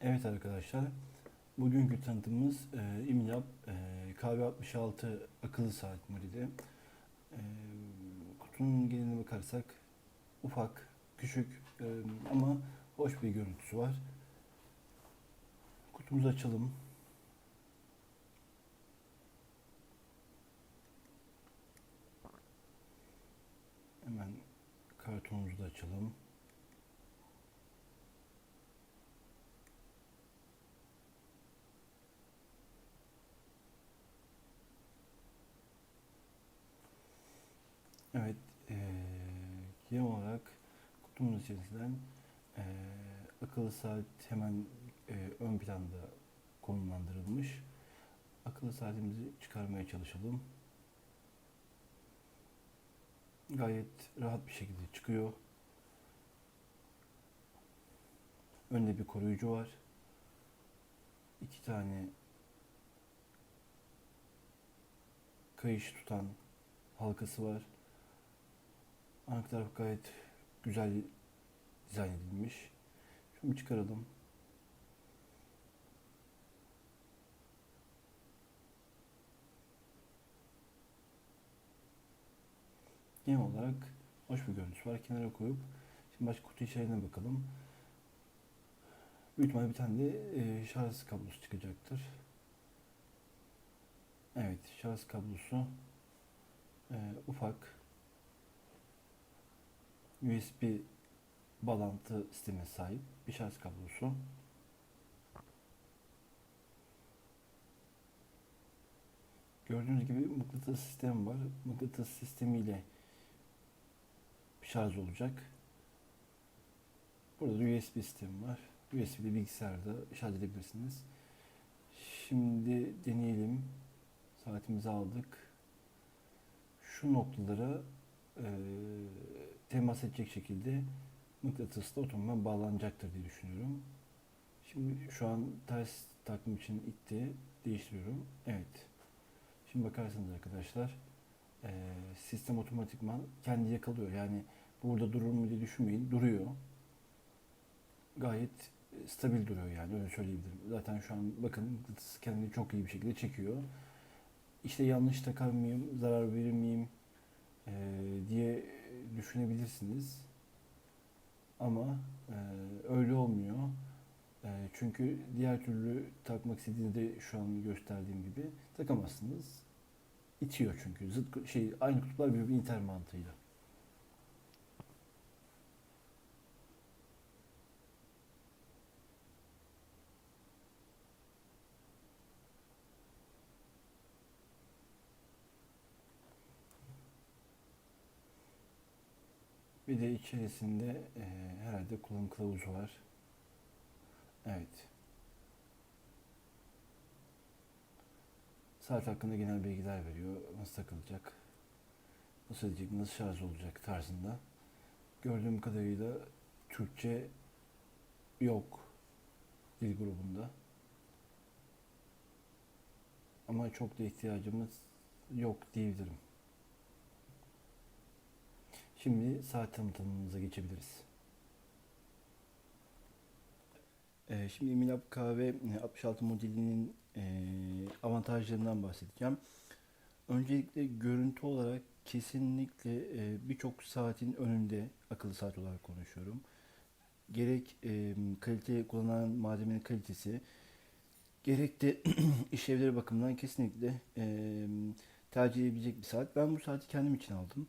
Evet arkadaşlar, bugünkü tanıtımımız e, İmlab e, KV66 akıllı saat modeli. E, kutunun geneline bakarsak ufak, küçük e, ama hoş bir görüntüsü var. Kutumuzu açalım. Hemen kartonumuzu da açalım. Evet, eee genel olarak kutumuz içerisinden eee, akıllı saat hemen eee, ön planda konumlandırılmış. Akıllı saatimizi çıkarmaya çalışalım. Gayet rahat bir şekilde çıkıyor. Önde bir koruyucu var. İki tane kayış tutan halkası var. Arka taraf gayet güzel dizayn edilmiş. Şunu çıkaralım. Genel olarak hoş bir görüntüsü var. Kenara koyup şimdi başka kutu içeriğine bakalım. Büyük ihtimalle bir tane de e, şarj kablosu çıkacaktır. Evet, şarj kablosu e, ufak USB bağlantı sistemine sahip bir şarj kablosu. Gördüğünüz gibi mıknatıs sistemi var. Mıknatıs sistemiyle şarj olacak. Burada da USB sistemi var. USB ile bilgisayarda şarj edebilirsiniz. Şimdi deneyelim. Saatimizi aldık. Şu noktalara eee temas edecek şekilde mıknatısla otomatikman bağlanacaktır diye düşünüyorum. Şimdi şu an ters takım için itti. Değiştiriyorum. Evet. Şimdi bakarsanız arkadaşlar eee, sistem otomatikman kendi yakalıyor. Yani burada durur mu diye düşünmeyin. Duruyor. Gayet e, stabil duruyor yani öyle söyleyebilirim. Zaten şu an bakın kendini çok iyi bir şekilde çekiyor. İşte yanlış takar mıyım, zarar verir miyim diye düşünebilirsiniz. Ama e, öyle olmuyor. E, çünkü diğer türlü takmak istediğinizde şu an gösterdiğim gibi takamazsınız. İtiyor çünkü. Zıt şey aynı kutuplar birbirini iter mantığıyla. De içerisinde e, herhalde kullanım kılavuzu var. Evet. Saat hakkında genel bilgiler veriyor. Nasıl takılacak, nasıl edecek, nasıl şarj olacak tarzında. Gördüğüm kadarıyla Türkçe yok dil grubunda. Ama çok da ihtiyacımız yok diyebilirim. Şimdi saat tanıtımımıza geçebiliriz. Ee, şimdi Milab Kahve 66 modelinin e, avantajlarından bahsedeceğim. Öncelikle görüntü olarak kesinlikle e, birçok saatin önünde akıllı saat olarak konuşuyorum. Gerek e, kalite kullanılan malzemenin kalitesi, gerek de işlevleri bakımından kesinlikle e, tercih edebilecek bir saat. Ben bu saati kendim için aldım.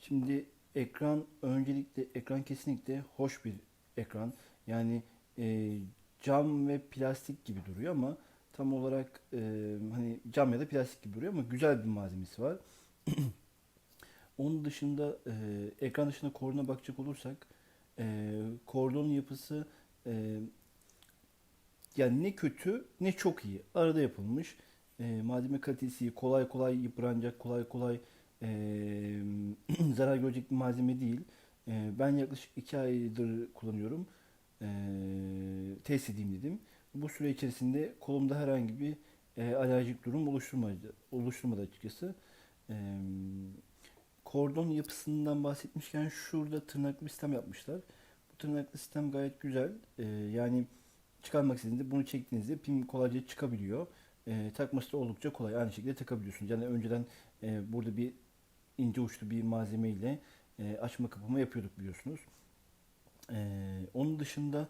Şimdi ekran öncelikle ekran kesinlikle hoş bir ekran. Yani e, cam ve plastik gibi duruyor ama tam olarak e, hani cam ya da plastik gibi duruyor ama güzel bir malzemesi var. Onun dışında e, ekran dışında kordona bakacak olursak e, kordonun yapısı e, yani ne kötü ne çok iyi. Arada yapılmış. E, malzeme kalitesi. Kolay kolay yıpranacak, kolay kolay e, zarar görecek bir malzeme değil. E, ben yaklaşık 2 aydır kullanıyorum. E, test edeyim dedim. Bu süre içerisinde kolumda herhangi bir e, alerjik durum oluşturmadı, oluşturmadı açıkçası. E, kordon yapısından bahsetmişken şurada tırnaklı sistem yapmışlar. Bu tırnaklı sistem gayet güzel. E, yani çıkarmak istediğinizde bunu çektiğinizde pin kolayca çıkabiliyor. E, takması da oldukça kolay. Aynı şekilde takabiliyorsunuz. Yani önceden e, burada bir ince uçlu bir malzeme ile e, açma kapama yapıyorduk biliyorsunuz. E, onun dışında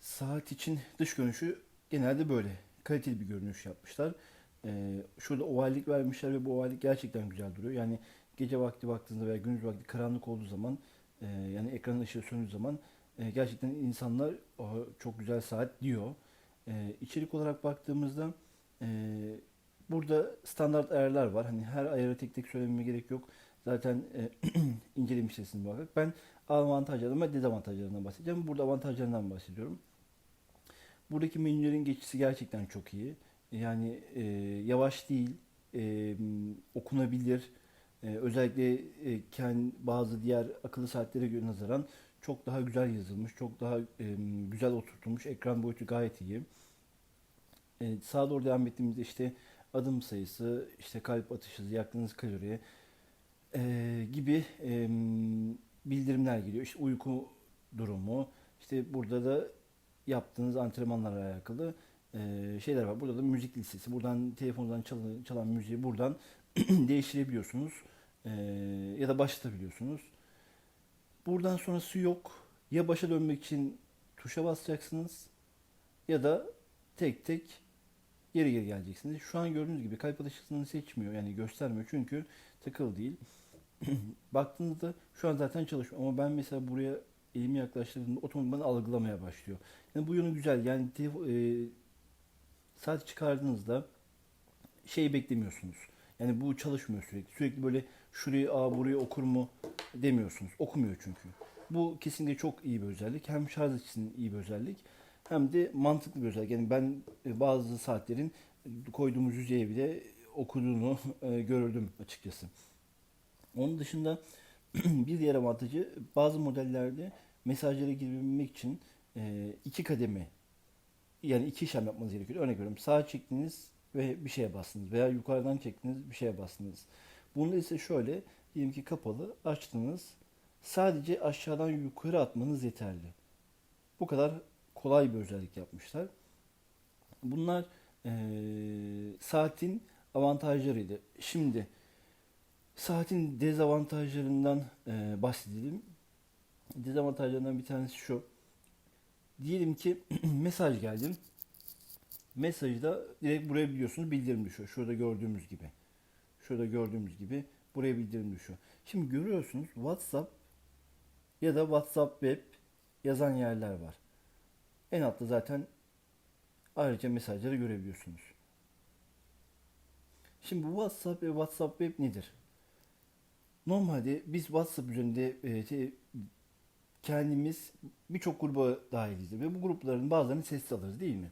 saat için dış görünüşü genelde böyle. Kaliteli bir görünüş yapmışlar. E, şurada ovallik vermişler ve bu ovallik gerçekten güzel duruyor. Yani gece vakti baktığınızda veya gündüz vakti karanlık olduğu zaman e, yani ekranın ışığı söndüğü zaman e, gerçekten insanlar "Aa, çok güzel saat diyor. E, içerik olarak baktığımızda e, burada standart ayarlar var. Hani her ayarı tek tek söylememe gerek yok. Zaten e, incelemişsiniz muhakkak. Ben avantajlarından ve dezavantajlarından bahsedeceğim. Burada avantajlarından bahsediyorum. Buradaki menülerin geçişi gerçekten çok iyi. Yani e, yavaş değil, e, okunabilir. E, özellikle e, kendi bazı diğer akıllı saatlere göre nazaran çok daha güzel yazılmış, çok daha e, güzel oturtulmuş. Ekran boyutu gayet iyi. E, sağa doğru devam ettiğimizde işte adım sayısı, işte kalp atış hızı, yaktığınız kalori e, gibi e, bildirimler geliyor. İşte uyku durumu, işte burada da yaptığınız antrenmanlarla alakalı e, şeyler var. Burada da müzik listesi. Buradan telefondan çalan, çalan müziği buradan değiştirebiliyorsunuz. E, ya da başlatabiliyorsunuz. Buradan sonrası yok. Ya başa dönmek için tuşa basacaksınız ya da tek tek geri geri geleceksiniz. Şu an gördüğünüz gibi kalp atış hızını seçmiyor yani göstermiyor çünkü takılı değil. Baktığınızda şu an zaten çalışmıyor ama ben mesela buraya elimi yaklaştırdığımda otomatikman algılamaya başlıyor. Yani bu yönü güzel. Yani e, saat çıkardığınızda şey beklemiyorsunuz. Yani bu çalışmıyor sürekli. Sürekli böyle şurayı aa burayı okur mu demiyorsunuz. Okumuyor çünkü. Bu kesinlikle çok iyi bir özellik. Hem şarj için iyi bir özellik hem de mantıklı bir özellik. Yani ben e, bazı saatlerin koyduğumuz yüzeye bile okuduğunu e, gördüm açıkçası. Onun dışında bir diğer avantajı bazı modellerde mesajlara girebilmek için e, iki kademe yani iki işlem yapmanız gerekiyor. Örnek veriyorum sağa çektiniz ve bir şeye bastınız veya yukarıdan çektiniz bir şeye bastınız. Bunda ise şöyle diyelim ki kapalı açtınız sadece aşağıdan yukarı atmanız yeterli. Bu kadar kolay bir özellik yapmışlar. Bunlar e, saatin avantajlarıydı. Şimdi saatin dezavantajlarından e, bahsedelim. Dezavantajlarından bir tanesi şu. Diyelim ki mesaj geldi. Mesajı da direkt buraya biliyorsunuz bildirim düşüyor. Şurada gördüğümüz gibi. Şurada gördüğümüz gibi buraya bildirim düşüyor. Şimdi görüyorsunuz WhatsApp ya da WhatsApp Web yazan yerler var. En altta zaten ayrıca mesajları görebiliyorsunuz. Şimdi WhatsApp ve WhatsApp Web nedir? Normalde biz WhatsApp üzerinde e, te- kendimiz birçok gruba dahiliz ve bu grupların bazılarını sessiz alırız değil mi?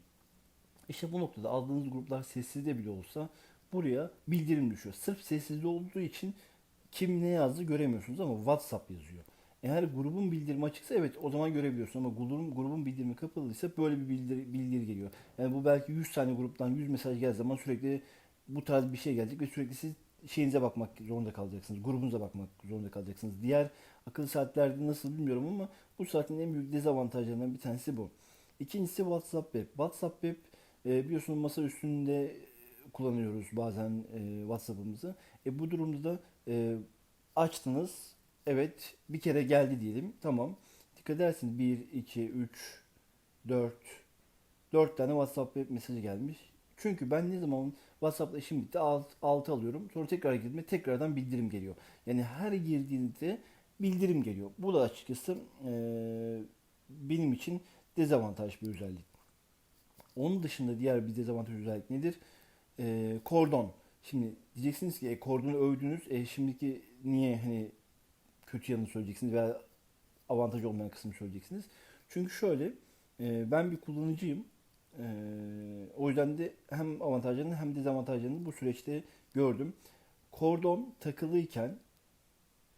İşte bu noktada aldığınız gruplar sessizde bile olsa buraya bildirim düşüyor. Sırf sessizde olduğu için kim ne yazdı göremiyorsunuz ama WhatsApp yazıyor. Eğer grubun bildirimi açıksa evet o zaman görebiliyorsun ama grubun, grubun bildirimi kapalıysa böyle bir bildiri, bildiri geliyor. Yani bu belki 100 tane gruptan 100 mesaj geldiği zaman sürekli bu tarz bir şey gelecek ve sürekli siz şeyinize bakmak zorunda kalacaksınız. Grubunuza bakmak zorunda kalacaksınız. Diğer akıllı saatlerde nasıl bilmiyorum ama bu saatin en büyük dezavantajlarından bir tanesi bu. İkincisi WhatsApp Web. WhatsApp Web e, biliyorsunuz masa üstünde kullanıyoruz bazen e, WhatsApp'ımızı. E, bu durumda da e, açtınız. Evet bir kere geldi diyelim. Tamam. Dikkat edersiniz 1, 2, 3, 4, 4 tane WhatsApp mesajı gelmiş. Çünkü ben ne zaman WhatsApp'la işim bitti 6 alıyorum. Sonra tekrar girdiğimde tekrardan bildirim geliyor. Yani her girdiğinizde bildirim geliyor. Bu da açıkçası e, benim için dezavantaj bir özellik. Onun dışında diğer bir dezavantaj özellik nedir? E, kordon. Şimdi diyeceksiniz ki e, kordonu övdünüz. E, şimdiki niye hani kötü yanını söyleyeceksiniz veya avantajı olmayan kısmını söyleyeceksiniz. Çünkü şöyle e, ben bir kullanıcıyım. E, o yüzden de hem avantajlarını hem dezavantajlarını bu süreçte gördüm. Kordon takılıyken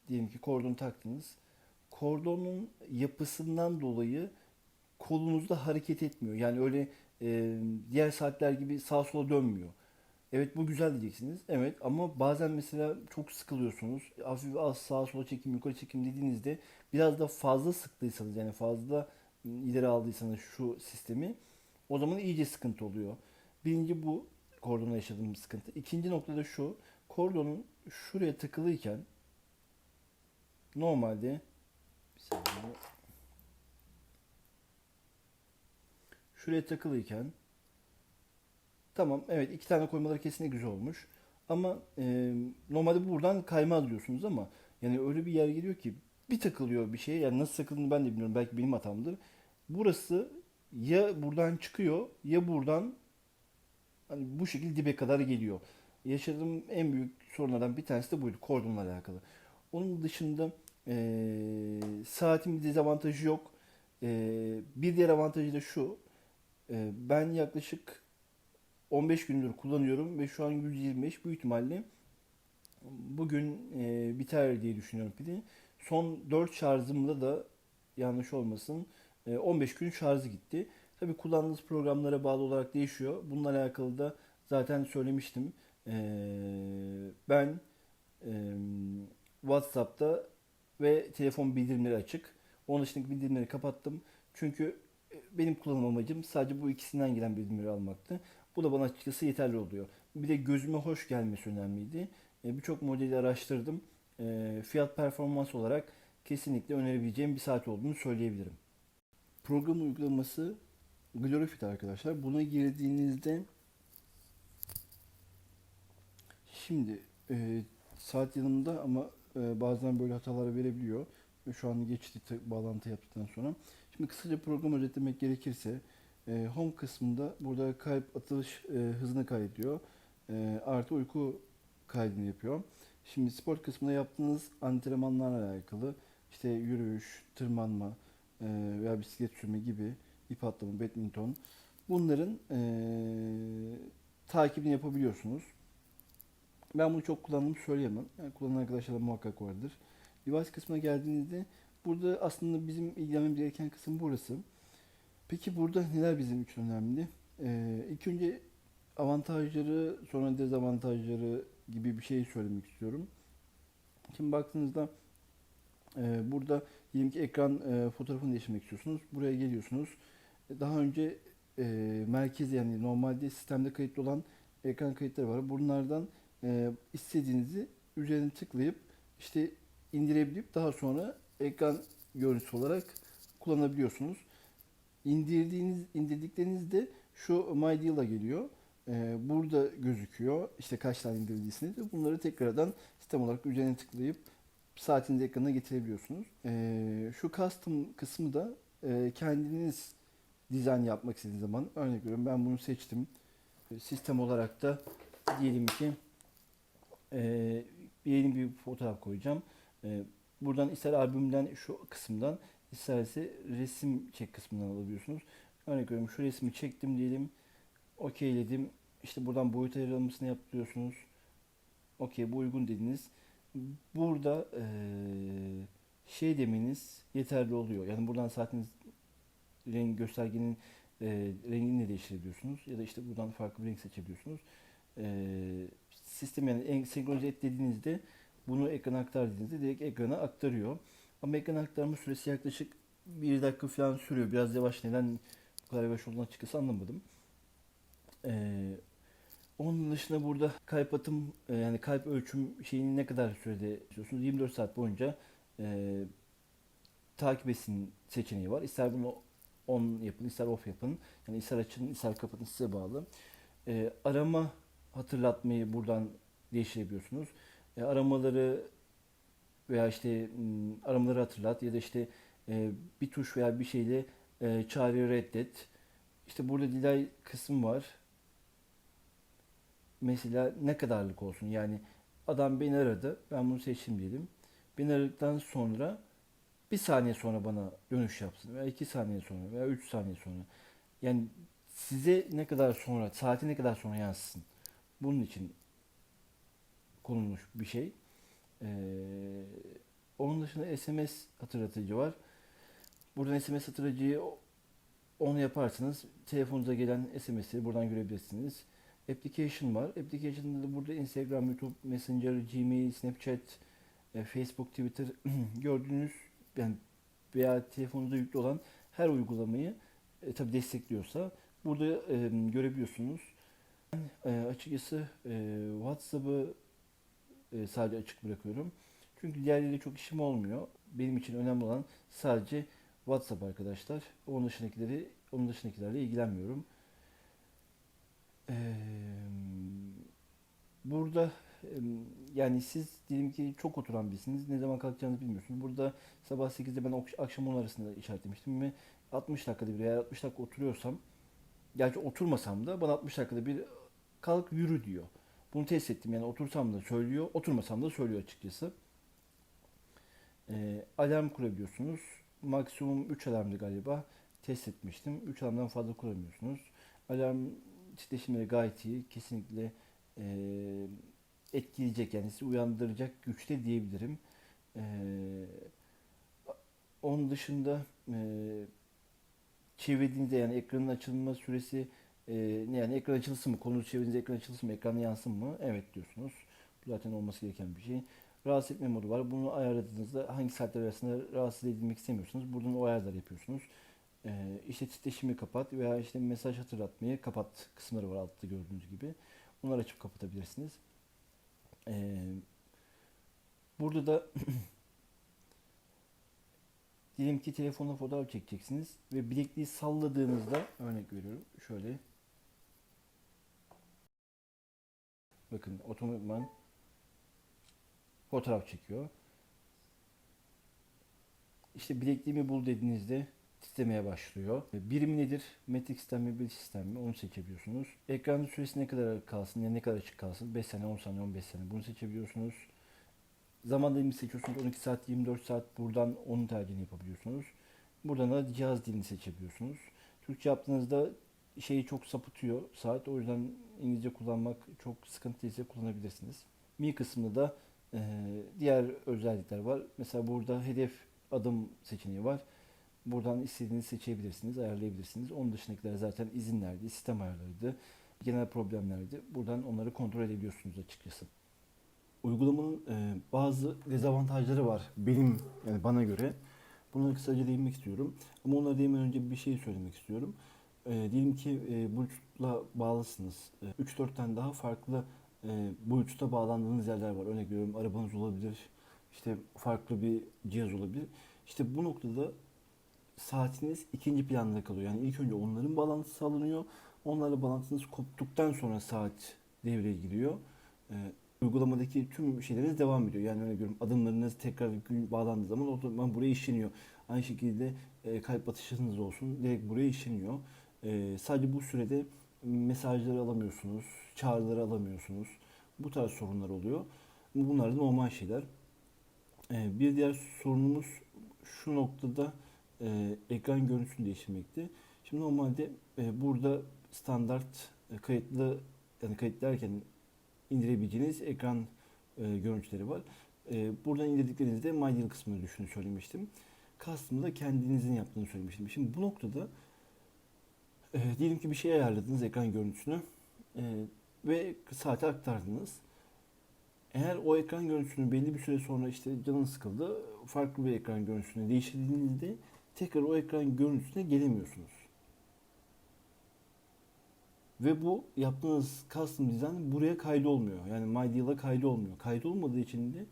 diyelim ki kordon taktınız. Kordonun yapısından dolayı kolunuzda hareket etmiyor. Yani öyle e, diğer saatler gibi sağa sola dönmüyor. Evet bu güzel diyeceksiniz. Evet ama bazen mesela çok sıkılıyorsunuz. Hafif az sağa sola çekim yukarı çekim dediğinizde biraz da fazla sıktıysanız yani fazla ileri aldıysanız şu sistemi o zaman iyice sıkıntı oluyor. Birinci bu kordonda yaşadığım sıkıntı. İkinci noktada şu. Kordonun şuraya takılıyken normalde bir saniye. şuraya takılıyken tamam evet iki tane koymaları kesinlikle güzel olmuş. Ama e, normalde buradan kayma diyorsunuz ama yani öyle bir yer geliyor ki bir takılıyor bir şeye. Yani nasıl takıldığını ben de bilmiyorum. Belki benim hatamdır. Burası ya buradan çıkıyor ya buradan hani bu şekilde dibe kadar geliyor. Yaşadığım en büyük sorunlardan bir tanesi de buydu. Kordonla alakalı. Onun dışında eee saatin bir dezavantajı yok. Eee, bir diğer avantajı da şu. Eee, ben yaklaşık 15 gündür kullanıyorum ve şu an 125 büyük ihtimalle bugün eee, biter diye düşünüyorum pili. Son 4 şarjımda da yanlış olmasın eee, 15 gün şarjı gitti. Tabii kullandığınız programlara bağlı olarak değişiyor. Bununla alakalı da zaten söylemiştim. Eee, ben eee, WhatsApp'ta ve telefon bildirimleri açık. Onun dışındaki bildirimleri kapattım. Çünkü e, benim kullanım amacım sadece bu ikisinden gelen bildirimleri almaktı. Bu da bana açıkçası yeterli oluyor. Bir de gözüme hoş gelmesi önemliydi. E, Birçok modeli araştırdım. E, Fiyat performans olarak kesinlikle önerebileceğim bir saat olduğunu söyleyebilirim. Program uygulaması Glorifit arkadaşlar. Buna girdiğinizde şimdi e, saat yanımda ama e, bazen böyle hatalar verebiliyor. Ve Şu an geçti bağlantı yaptıktan sonra. Şimdi kısaca programı özetlemek gerekirse e, home kısmında burada kalp atış e, hızını kaydediyor. E, artı uyku kaydını yapıyor. Şimdi spor kısmında yaptığınız antrenmanlarla alakalı işte yürüyüş, tırmanma e, veya bisiklet sürme gibi ip atlama, badminton bunların e, takibini yapabiliyorsunuz. Ben bunu çok kullandığımı söyleyemem. Yani kullanan arkadaşlar da muhakkak vardır. Device kısmına geldiğinizde burada aslında bizim ilgilenmemiz gereken kısım burası. Peki burada neler bizim için önemli? Ee, ilk önce avantajları sonra dezavantajları gibi bir şey söylemek istiyorum. Şimdi baktığınızda e, burada diyelim ki ekran e, fotoğrafını değiştirmek istiyorsunuz. Buraya geliyorsunuz. Daha önce e, merkez yani normalde sistemde kayıtlı olan ekran kayıtları var. Bunlardan e, istediğinizi üzerine tıklayıp işte indirebilip daha sonra ekran görüntüsü olarak kullanabiliyorsunuz. İndirdiğiniz indirdiklerinizde şu My Deal'a geliyor. Ee, burada gözüküyor. İşte kaç tane indirdiyseniz de bunları tekrardan sistem olarak üzerine tıklayıp saatiniz ekranına getirebiliyorsunuz. Ee, şu custom kısmı da e, kendiniz dizayn yapmak istediğiniz zaman örnek veriyorum ben bunu seçtim. Ee, Sistem olarak da diyelim ki e, yeni bir fotoğraf koyacağım. E, buradan ister albümden şu kısımdan isterse resim çek kısmından alabiliyorsunuz. Örnek veriyorum şu resmi çektim diyelim. Okeyledim. İşte buradan boyut ayarlamasını yaptırıyorsunuz. Okey bu uygun dediniz. Burada e, şey demeniz yeterli oluyor. Yani buradan saatiniz renk göstergenin e, rengini de değiştirebiliyorsunuz. Ya da işte buradan farklı bir renk seçebiliyorsunuz. E, sistem yani en senkronize et dediğinizde bunu ekrana aktar dediğinizde direkt ekrana aktarıyor. Ama ekran aktarma süresi yaklaşık bir dakika falan sürüyor. Biraz yavaş neden bu kadar yavaş olduğunu açıkçası anlamadım. Ee, onun dışında burada kalp atım e, yani kalp ölçüm şeyini ne kadar sürede istiyorsunuz? 24 saat boyunca e, takip etsin seçeneği var. İster bunu on yapın, ister off yapın. Yani ister açın, ister kapatın size bağlı. E, arama hatırlatmayı buradan değiştirebiliyorsunuz. E, aramaları veya işte aramaları hatırlat ya da işte e, bir tuş veya bir şeyle e, çağrıyı reddet. İşte burada delay kısmı var. Mesela ne kadarlık olsun yani adam beni aradı ben bunu seçtim diyelim. Beni aradıktan sonra bir saniye sonra bana dönüş yapsın veya iki saniye sonra veya üç saniye sonra. Yani size ne kadar sonra, saati ne kadar sonra yansısın. Bunun için konulmuş bir şey. Ee, onun dışında SMS hatırlatıcı var. Buradan SMS hatırlatıcıyı onu yaparsanız telefonunuza gelen SMS'leri buradan görebilirsiniz. Application var. Application'da da burada Instagram, YouTube, Messenger, Gmail, Snapchat, e, Facebook, Twitter gördüğünüz yani veya telefonunuzda yüklü olan her uygulamayı e, tabii destekliyorsa burada e, görebiliyorsunuz. Ben e, açıkçası e, WhatsApp'ı e, sadece açık bırakıyorum. Çünkü diğerleriyle çok işim olmuyor. Benim için önemli olan sadece WhatsApp arkadaşlar. Onun dışındakileri, onun dışındakilerle ilgilenmiyorum. Ee, burada yani siz diyelim ki çok oturan birisiniz. Ne zaman kalkacağınızı bilmiyorsunuz. Burada sabah 8'de ben akşam 10 arasında işaretlemiştim ve 60 dakikada bir eğer 60 dakika oturuyorsam gerçi oturmasam da bana 60 dakikada bir kalk yürü diyor. Bunu test ettim yani otursam da söylüyor, oturmasam da söylüyor açıkçası. Ee, alarm kurabiliyorsunuz. Maksimum 3 alarmdı galiba. Test etmiştim. 3 alarmdan fazla kuramıyorsunuz. Alarm titreşimleri gayet iyi. Kesinlikle e, etkileyecek yani sizi uyandıracak güçte diyebilirim. Ee, onun dışında e, çevirdiğinizde yani ekranın açılma süresi e, yani ekran açılsın mı? Konuyu çevirdiğinizde ekran açılsın mı? Ekrana yansın mı? Evet diyorsunuz. Bu zaten olması gereken bir şey. Rahatsız etme modu var. Bunu ayarladığınızda hangi saatler arasında rahatsız edilmek istemiyorsunuz. Buradan o ayarlar yapıyorsunuz. Ee, işte titreşimi kapat veya işte mesaj hatırlatmayı kapat kısımları var altta gördüğünüz gibi. Bunları açıp kapatabilirsiniz. Ee, burada da diyelim ki telefonla fotoğraf çekeceksiniz ve bilekliği salladığınızda örnek veriyorum şöyle bakın otomatikman fotoğraf çekiyor. İşte bilekliğimi bul dediğinizde titremeye başlıyor. Birimi nedir? Metrik sistem mi, bir sistem mi? Onu seçebiliyorsunuz. Ekran süresi ne kadar kalsın ya ne kadar açık kalsın? 5 sene, 10 sene, 15 sene. Bunu seçebiliyorsunuz. Zaman dilimi seçiyorsunuz. 12 saat, 24 saat. Buradan onun tercihini yapabiliyorsunuz. Buradan da cihaz dilini seçebiliyorsunuz. Türkçe yaptığınızda şeyi çok sapıtıyor saat. O yüzden İngilizce kullanmak çok sıkıntıysa kullanabilirsiniz. Mi kısmında da e, diğer özellikler var. Mesela burada hedef adım seçeneği var. Buradan istediğinizi seçebilirsiniz, ayarlayabilirsiniz. Onun dışındakiler zaten izinlerdi, sistem ayarlarıydı, genel problemlerdi. Buradan onları kontrol edebiliyorsunuz açıkçası. Uygulamanın e, bazı dezavantajları var benim yani bana göre. Buna kısaca değinmek istiyorum. Ama onlara değinmeden önce bir şey söylemek istiyorum. E, diyelim ki e, Bluetooth'la bağlısınız. E, 3-4 tane daha farklı e, Bluetooth'a bağlandığınız yerler var. Örnek veriyorum arabanız olabilir. işte farklı bir cihaz olabilir. İşte bu noktada saatiniz ikinci planda kalıyor. Yani ilk önce onların bağlantısı sağlanıyor. Onlarla bağlantınız koptuktan sonra saat devreye giriyor. Ee, uygulamadaki tüm şeyleriniz devam ediyor. Yani örnek veriyorum adımlarınız tekrar gün bağlandığı zaman otomatikman buraya işleniyor. Aynı şekilde e, kalp atışınız olsun direkt buraya işleniyor. E, sadece bu sürede mesajları alamıyorsunuz, çağrıları alamıyorsunuz. Bu tarz sorunlar oluyor. Bunlar da normal şeyler. E, bir diğer sorunumuz şu noktada e, ekran görüntüsünü değiştirmekti. Şimdi normalde e, burada standart e, kayıtlı yani kayıtlarken indirebileceğiniz ekran e, görüntüleri var. E, buradan indirdiklerinizde My Deal kısmını düşünü söylemiştim. Custom'ı da kendinizin yaptığını söylemiştim. Şimdi bu noktada e, diyelim ki bir şey ayarladınız ekran görüntüsünü e, ve saate aktardınız. Eğer o ekran görüntüsünü belli bir süre sonra işte canın sıkıldı, farklı bir ekran görüntüsüne değiştirdiğinizde tekrar o ekran görüntüsüne gelemiyorsunuz. Ve bu yaptığınız custom design buraya kaydolmuyor. Yani MyDeal'a kaydolmuyor. Kaydolmadığı için de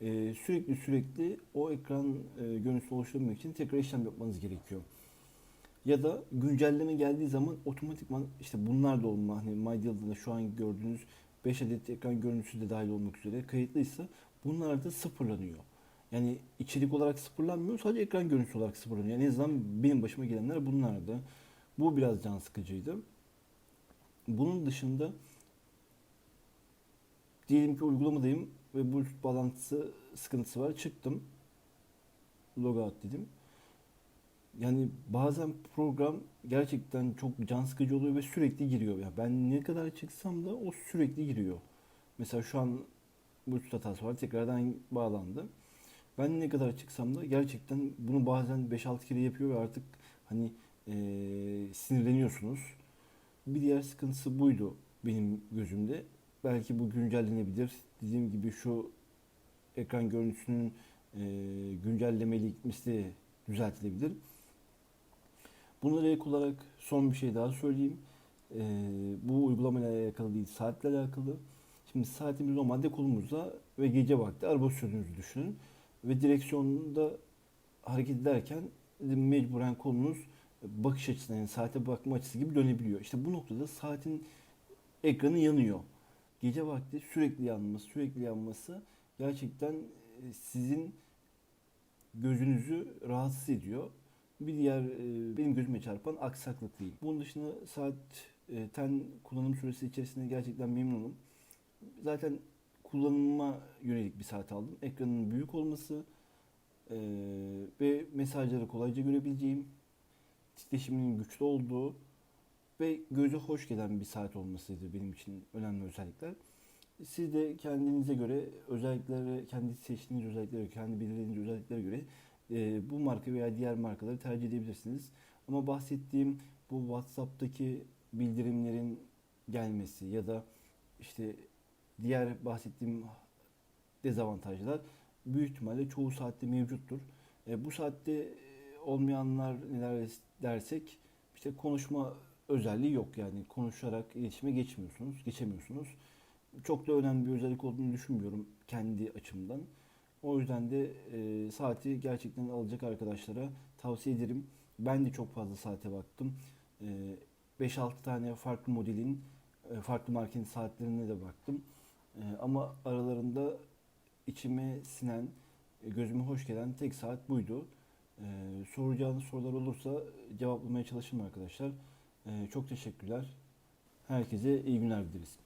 e, sürekli sürekli o ekran e, görüntüsü oluşturmak için tekrar işlem yapmanız gerekiyor. Ya da güncelleme geldiği zaman otomatikman işte bunlar da olma hani MyDeal'da da şu an gördüğünüz 5 adet ekran görüntüsü de dahil olmak üzere kayıtlıysa bunlar da sıfırlanıyor. Yani içerik olarak sıfırlanmıyor sadece ekran görüntüsü olarak sıfırlanıyor. Yani en azından benim başıma gelenler bunlardı. Bu biraz can sıkıcıydı. Bunun dışında diyelim ki uygulamadayım ve Bluetooth bağlantısı sıkıntısı var. Çıktım. Logout dedim. Yani bazen program gerçekten çok can sıkıcı oluyor ve sürekli giriyor. Yani ben ne kadar çıksam da o sürekli giriyor. Mesela şu an Bluetooth hatası var. Tekrardan bağlandı. Ben ne kadar çıksam da gerçekten bunu bazen 5-6 kere yapıyor ve artık hani e, sinirleniyorsunuz. Bir diğer sıkıntısı buydu benim gözümde. Belki bu güncellenebilir. Dediğim gibi şu ekran görüntüsünün e, güncellemeli gitmesi düzeltilebilir. Bunlara ek olarak son bir şey daha söyleyeyim. Ee, bu uygulamayla alakalı değil, saatle alakalı. Şimdi saatimiz normalde kolumuzda ve gece vakti araba sürdüğünüzü düşünün. Ve direksiyonda hareket ederken mecburen kolunuz bakış açısına yani saate bakma açısı gibi dönebiliyor. İşte bu noktada saatin ekranı yanıyor. Gece vakti sürekli yanması, sürekli yanması gerçekten e, sizin gözünüzü rahatsız ediyor. Bir diğer e, benim gözüme çarpan aksaklık değil. Bunun dışında saat e, ten kullanım süresi içerisinde gerçekten memnunum. Zaten kullanıma yönelik bir saat aldım. Ekranın büyük olması e, ve mesajları kolayca görebileceğim, titreşiminin güçlü olduğu ve göze hoş gelen bir saat olmasıydı benim için önemli özellikler. Siz de kendinize göre özelliklere, kendi seçtiğiniz özelliklere, kendi belirlediğiniz özelliklere göre e, bu marka veya diğer markaları tercih edebilirsiniz. Ama bahsettiğim bu WhatsApp'taki bildirimlerin gelmesi ya da işte diğer bahsettiğim dezavantajlar büyük ihtimalle çoğu saatte mevcuttur. E, bu saatte e, olmayanlar neler dersek işte konuşma özelliği yok yani konuşarak iletişime geçmiyorsunuz, geçemiyorsunuz. Çok da önemli bir özellik olduğunu düşünmüyorum kendi açımdan. O yüzden de e, saati gerçekten alacak arkadaşlara tavsiye ederim. Ben de çok fazla saate baktım. E, 5-6 tane farklı modelin, e, farklı markenin saatlerine de baktım. E, ama aralarında içime sinen, e, gözüme hoş gelen tek saat buydu. E, soracağınız sorular olursa cevaplamaya çalışırım arkadaşlar. E, çok teşekkürler. Herkese iyi günler dileriz.